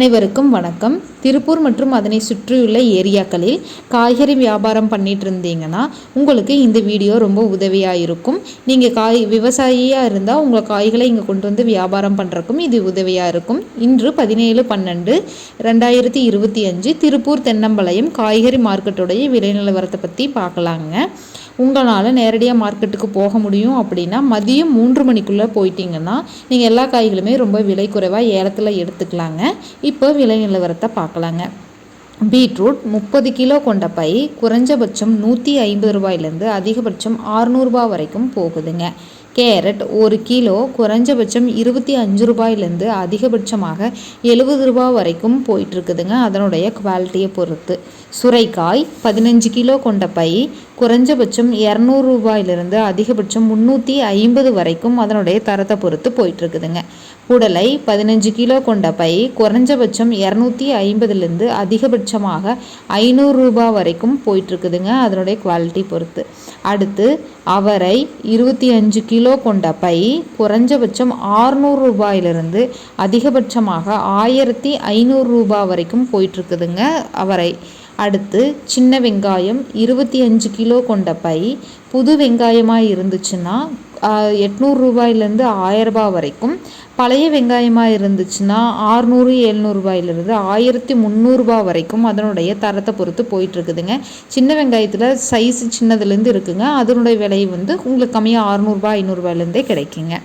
அனைவருக்கும் வணக்கம். திருப்பூர் மற்றும் அதனை சுற்றியுள்ள ஏரியாக்களில் காய்கறி வியாபாரம் பண்ணிட்டு இருந்தீங்கன்னா உங்களுக்கு இந்த வீடியோ ரொம்ப உதவியாக இருக்கும். நீங்கள் காய் விவசாயியாக இருந்தால் உங்கள் காய்களை இங்கே கொண்டு வந்து வியாபாரம் பண்ணுறக்கும் இது உதவியாக இருக்கும். இன்று பதினேழு பன்னெண்டு ரெண்டாயிரத்தி இருபத்தி அஞ்சு திருப்பூர் தென்னம்பாளையம் காய்கறி மார்க்கெட்டுடைய விலை நிலவரத்தை பற்றி பார்க்கலாங்க. உங்களால் நேரடியாக மார்க்கெட்டுக்கு போக முடியும் அப்படின்னா மதியம் மூன்று மணிக்குள்ளே போயிட்டீங்கன்னா நீங்கள் எல்லா காய்களுமே ரொம்ப விலை குறைவாக ஏலத்தில் எடுத்துக்கலாங்க. இப்போ விலை நிலவரத்தை பார்க்கலாங்க. பீட்ரூட் முப்பது கிலோ கொண்ட பை குறைஞ்சபட்சம் நூற்றி ஐம்பது ரூபாயிலேருந்து அதிகபட்சம் ஆறுநூறுபா வரைக்கும் போகுதுங்க. கேரட் ஒரு கிலோ குறைஞ்சபட்சம் இருபத்தி அஞ்சு ரூபாயிலேருந்து அதிகபட்சமாக எழுபது ரூபா வரைக்கும் போயிட்டுருக்குதுங்க. அதனுடைய குவாலிட்டியை பொறுத்து. சுரைக்காய் பதினஞ்சு கிலோ கொண்ட பை குறைஞ்சபட்சம் இரநூறு ரூபாயிலிருந்து அதிகபட்சம் முந்நூற்றி ஐம்பது வரைக்கும் அதனுடைய தரத்தை பொறுத்து போயிட்டுருக்குதுங்க. புடலை பதினஞ்சு கிலோ கொண்ட பை குறைஞ்சபட்சம் இரநூத்தி ஐம்பதுலேருந்து அதிகபட்சமாக ஐநூறு ரூபாய் வரைக்கும் போயிட்டுருக்குதுங்க அதனுடைய குவாலிட்டி பொறுத்து. அடுத்து அவரை இருபத்தி அஞ்சு கிலோ கொண்ட பை குறைஞ்சபட்சம் ஆறுநூறு ரூபாயிலிருந்து அதிகபட்சமாக ஆயிரத்தி ஐநூறு ரூபாய் வரைக்கும் போயிட்டுருக்குதுங்க அவரை அடுத்து சின்ன வெங்காயம் இருபத்தி அஞ்சு கிலோ கொண்ட பை. புது வெங்காயமாக இருந்துச்சுன்னா எட்நூறுரூபாயிலேருந்து ஆயரரூபா வரைக்கும். பழைய வெங்காயமாக இருந்துச்சுன்னா ஆறுநூறு எழுநூறுபாயிலிருந்து ஆயிரத்தி முந்நூறுரூபா வரைக்கும் அதனுடைய தரத்தை பொறுத்து போயிட்டுருக்குதுங்க. சின்ன வெங்காயத்தில் சைஸ் சின்னதுலேருந்து இருக்குங்க. அதனுடைய விலை வந்து உங்களுக்கு கம்மியாக ஆறுநூறுபா ஐநூறுரூபாயிலேருந்தே கிடைக்குங்க.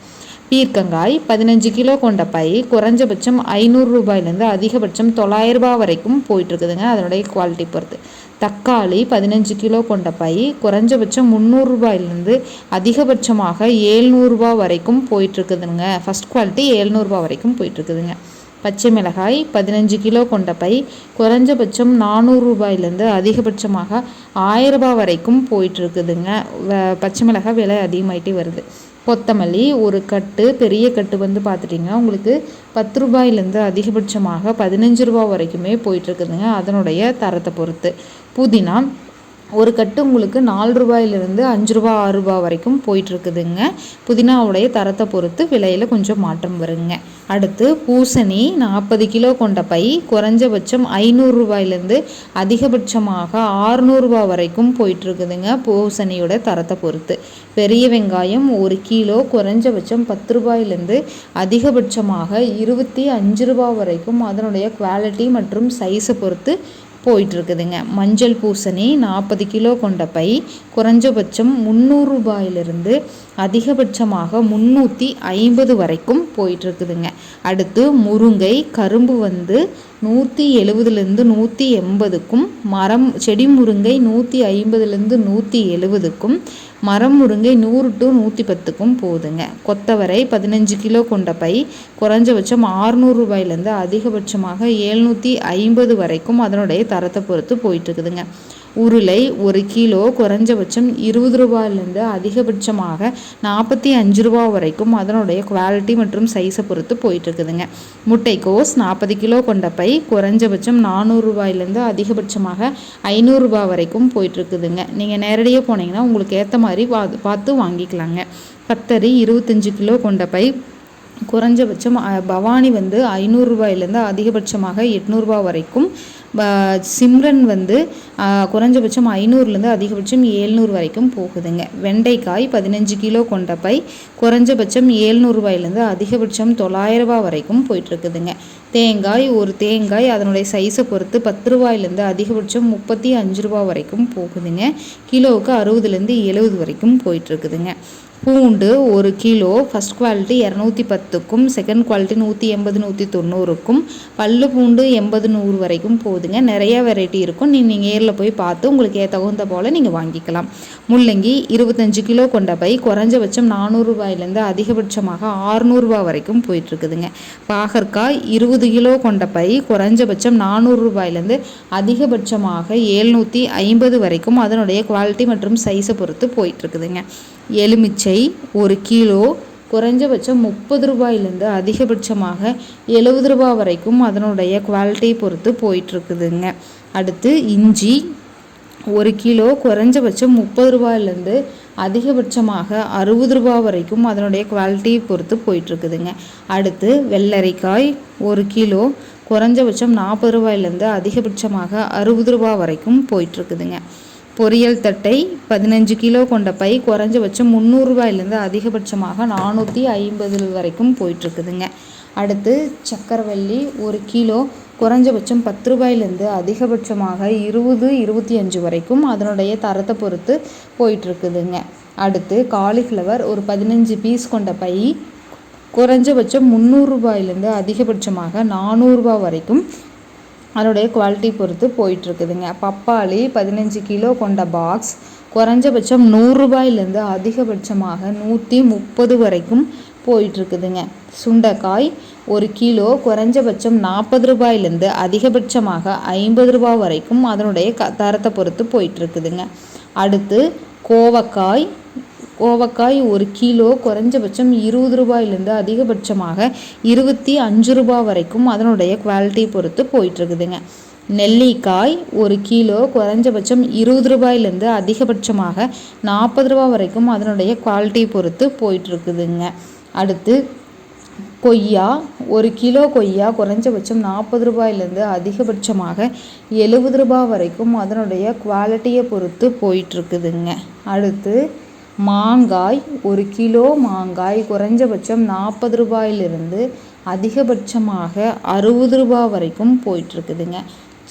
பீர்க்கங்காய் பதினஞ்சு கிலோ கொண்ட பை குறைஞ்சபட்சம் ஐநூறு ரூபாயிலேருந்து அதிகபட்சம் தொள்ளாயிரம் ரூபாய் வரைக்கும் போயிட்டுருக்குதுங்க அதனுடைய குவாலிட்டி பொறுத்து. தக்காளி பதினஞ்சு கிலோ கொண்ட பை குறைஞ்சபட்சம் முந்நூறுரூபாயிலேருந்து அதிகபட்சமாக ஏழ்நூறுபா வரைக்கும் போயிட்டுருக்குதுங்க. ஃபஸ்ட் குவாலிட்டி ஏழ்நூறுபா வரைக்கும் போயிட்டுருக்குதுங்க. பச்சை மிளகாய் பதினஞ்சு கிலோ கொண்ட பை குறைஞ்சபட்சம் நானூறு ரூபாயிலேருந்து அதிகபட்சமாக ஆயிரம் ரூபாய் வரைக்கும் போயிட்டுருக்குதுங்க. பச்சை மிளகாய் விலை அதிகமாகிட்டே வருது. கொத்தமல்லி ஒரு கட்டு பெரிய கட்டு வந்து பார்த்துட்டிங்கன்னா உங்களுக்கு பத்து ரூபாயிலேருந்து அதிகபட்சமாக பதினஞ்சு ரூபா வரைக்குமே போயிட்டுருக்குதுங்க. அதனுடைய தரத்தை பொறுத்து. புதினா ஒரு கட்டு உங்களுக்கு நாலு ரூபாயிலிருந்து அஞ்சு ரூபா ஆறு ரூபா வரைக்கும் போயிட்டுருக்குதுங்க. புதினாவுடைய தரத்தை பொறுத்து விலையில் கொஞ்சம் மாற்றம் வருங்க. அடுத்து பூசணி நாற்பது கிலோ கொண்ட பை குறைஞ்சபட்சம் ஐநூறுரூபாயிலேருந்து அதிகபட்சமாக ஆறுநூறுபா வரைக்கும் போயிட்டுருக்குதுங்க பூசணியோட தரத்தை பொறுத்து. பெரிய வெங்காயம் ஒரு கிலோ குறைஞ்சபட்சம் பத்து ரூபாயிலேருந்து அதிகபட்சமாக இருபத்தி அஞ்சு ரூபா வரைக்கும் அதனுடைய குவாலிட்டி மற்றும் சைஸை பொறுத்து போயிட்டுருக்குதுங்க. மஞ்சள் பூசணி நாற்பது கிலோ கொண்ட பை குறைஞ்சபட்சம் முந்நூறு ரூபாயிலிருந்து அதிகபட்சமாக முந்நூற்றி ஐம்பது வரைக்கும் போயிட்டுருக்குதுங்க. அடுத்து முருங்கை கரும்பு வந்து நூற்றி எழுபதுலேருந்து நூற்றி எண்பதுக்கும் மரம் செடி முருங்கை நூற்றி ஐம்பதுலேருந்து நூற்றி எழுபதுக்கும் மரம் முருங்கை நூறு டு நூற்றி பத்துக்கும் போகுதுங்க கொத்தவரை பதினஞ்சு கிலோ கொண்ட பை குறைஞ்சபட்சம் ஆறுநூறு ரூபாயிலேருந்து அதிகபட்சமாக ஏழ்நூற்றி ஐம்பது வரைக்கும் அதனுடைய தரத்தை பொறுத்து போயிட்டுருக்குதுங்க. உருளை ஒரு கிலோ குறைஞ்சபட்சம் இருபது ரூபாயிலேருந்து அதிகபட்சமாக நாற்பத்தி அஞ்சு ரூபா வரைக்கும் அதனுடைய குவாலிட்டி மற்றும் சைஸை பொறுத்து போயிட்டுருக்குதுங்க. முட்டைக்கோஸ் நாற்பது கிலோ கொண்ட பை குறைஞ்சபட்சம் நானூறு ரூபாயிலேருந்து அதிகபட்சமாக ஐநூறுரூபா வரைக்கும் போயிட்டுருக்குதுங்க. நீங்கள் நேரடியாக போனீங்கன்னா உங்களுக்கு ஏற்ற மாதிரி பார்த்து வாங்கிக்கலாங்க. கத்தரி இருபத்தஞ்சி கிலோ கொண்ட பை குறைஞ்சபட்சம் பவானி வந்து ஐநூறுரூபாயிலேருந்து அதிகபட்சமாக எட்நூறுபா வரைக்கும். சிம்ரன் வந்து குறைஞ்சபட்சம் ஐநூறுலேருந்து அதிகபட்சம் ஏழ்நூறு வரைக்கும் போகுதுங்க. வெண்டைக்காய் பதினஞ்சு கிலோ கொண்ட பை குறைஞ்சபட்சம் ஏழ்நூறுபாயிலேருந்து அதிகபட்சம் தொள்ளாயிரரூபா வரைக்கும் போயிட்டுருக்குதுங்க. தேங்காய் ஒரு தேங்காய் அதனுடைய சைஸை பொறுத்து பத்து ரூபாயிலேருந்து அதிகபட்சம் முப்பத்தி அஞ்சு ரூபா வரைக்கும் போகுதுங்க. கிலோவுக்கு அறுபதுலேருந்து எழுபது வரைக்கும் போயிட்டுருக்குதுங்க. பூண்டு ஒரு கிலோ ஃபஸ்ட் குவாலிட்டி இரநூத்தி பத்துக்கும் செகண்ட் குவாலிட்டி நூற்றி எண்பது நூற்றி தொண்ணூறுக்கும் பல்லு பூண்டு எண்பது நூறு வரைக்கும் போகுதுங்க நிறைய வெரைட்டி இருக்கும். நீங்கள் நேரில் போய் பார்த்து உங்களுக்கு ஏ தகுந்த போல் நீங்கள் வாங்கிக்கலாம். முள்ளங்கி இருபத்தஞ்சு கிலோ கொண்ட பை குறைஞ்சபட்சம் நானூறுரூபாயிலேருந்து அதிகபட்சமாக ஆறுநூறுபா வரைக்கும் போயிட்டுருக்குதுங்க. பாகற்காய் இருபது கிலோ கொண்ட பை குறைஞ்சபட்சம் நானூறுரூபாயிலேருந்து அதிகபட்சமாக ஏழ்நூற்றி ஐம்பது வரைக்கும் அதனுடைய குவாலிட்டி மற்றும் சைஸை பொறுத்து போயிட்டுருக்குதுங்க. எலுமிச்சை ஒரு கிலோ குறைஞ்சபட்சம் முப்பது ரூபாயிலேருந்து அதிகபட்சமாக எழுபது ரூபா வரைக்கும் அதனுடைய குவாலிட்டியை பொறுத்து போயிட்டுருக்குதுங்க. அடுத்து இஞ்சி ஒரு கிலோ குறைஞ்சபட்சம் முப்பது ரூபாயிலேருந்து அதிகபட்சமாக அறுபது ரூபா வரைக்கும் அதனுடைய குவாலிட்டியை பொறுத்து போயிட்டுருக்குதுங்க. அடுத்து வெள்ளரிக்காய் ஒரு கிலோ குறைஞ்சபட்சம் நாற்பது ரூபாயிலேருந்து அதிகபட்சமாக அறுபது ரூபா வரைக்கும் போயிட்டுருக்குதுங்க. பொரியல் தட்டை பதினஞ்சு கிலோ கொண்ட பை குறைஞ்சபட்சம் முந்நூறுரூபாயிலேருந்து அதிகபட்சமாக நானூற்றி ஐம்பது வரைக்கும் போயிட்டுருக்குதுங்க. அடுத்து சக்கரவள்ளி ஒரு கிலோ குறைஞ்சபட்சம் பத்து ரூபாயிலேருந்து அதிகபட்சமாக இருபது இருபத்தி அஞ்சு வரைக்கும் அதனுடைய தரத்தை பொறுத்து போயிட்டுருக்குதுங்க. அடுத்து காலிஃப்ளவர் ஒரு பதினஞ்சு பீஸ் கொண்ட பை குறைஞ்சபட்சம் முந்நூறுரூபாயிலேருந்து அதிகபட்சமாக நானூறுரூபா வரைக்கும் அதனுடைய குவாலிட்டி பொறுத்து போயிட்டுருக்குதுங்க. பப்பாளி பதினஞ்சு கிலோ கொண்ட பாக்ஸ் குறைஞ்சபட்சம் நூறுரூபாயிலேருந்து அதிகபட்சமாக நூற்றி முப்பது வரைக்கும் போயிட்டுருக்குதுங்க. சுண்டைக்காய் ஒரு கிலோ குறைஞ்சபட்சம் நாற்பது ரூபாயிலேருந்து அதிகபட்சமாக ஐம்பது ரூபா வரைக்கும் அதனுடைய க தரத்தை பொறுத்து போயிட்டுருக்குதுங்க. அடுத்து கோவக்காய் கோவக்காய் ஒரு கிலோ குறைஞ்சபட்சம் இருபது ரூபாயிலேருந்து அதிகபட்சமாக இருபத்தி அஞ்சு ரூபாய் வரைக்கும் அதனுடைய குவாலிட்டி பொறுத்து போயிட்டுருக்குதுங்க. நெல்லிக்காய் ஒரு கிலோ குறைஞ்சபட்சம் இருபது ரூபாயிலேருந்து அதிகபட்சமாக நாற்பது ரூபா வரைக்கும் அதனுடைய குவாலிட்டி பொறுத்து போயிட்டுருக்குதுங்க. அடுத்து கொய்யா ஒரு கிலோ கொய்யா குறைஞ்சபட்சம் நாற்பது ரூபாயிலேருந்து அதிகபட்சமாக எழுபது ரூபா வரைக்கும் அதனுடைய குவாலிட்டியை பொறுத்து போயிட்டுருக்குதுங்க. அடுத்து மாங்காய் ஒரு கிலோ மாங்காய் குறைஞ்சபட்சம் நாற்பது ரூபாயிலிருந்து அதிகபட்சமாக அறுபது ரூபா வரைக்கும் போயிட்டுருக்குதுங்க.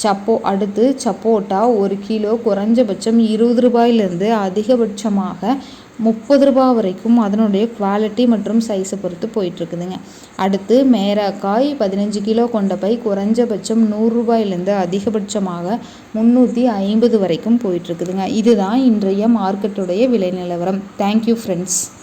சப்போ அடுத்து சப்போட்டா ஒரு கிலோ குறைஞ்சபட்சம் இருபது ரூபாயிலிருந்து அதிகபட்சமாக முப்பது ரூபா வரைக்கும் அதனுடைய குவாலிட்டி மற்றும் சைஸை பொறுத்து போயிட்டுருக்குதுங்க. அடுத்து மேராக்காய் பதினஞ்சு கிலோ கொண்ட பை குறைஞ்சபட்சம் நூறுரூபாயிலேருந்து அதிகபட்சமாக முந்நூற்றி ஐம்பது வரைக்கும் போயிட்டுருக்குதுங்க. இதுதான் இன்றைய மார்க்கெட்டுடைய விலை நிலவரம். Thank you friends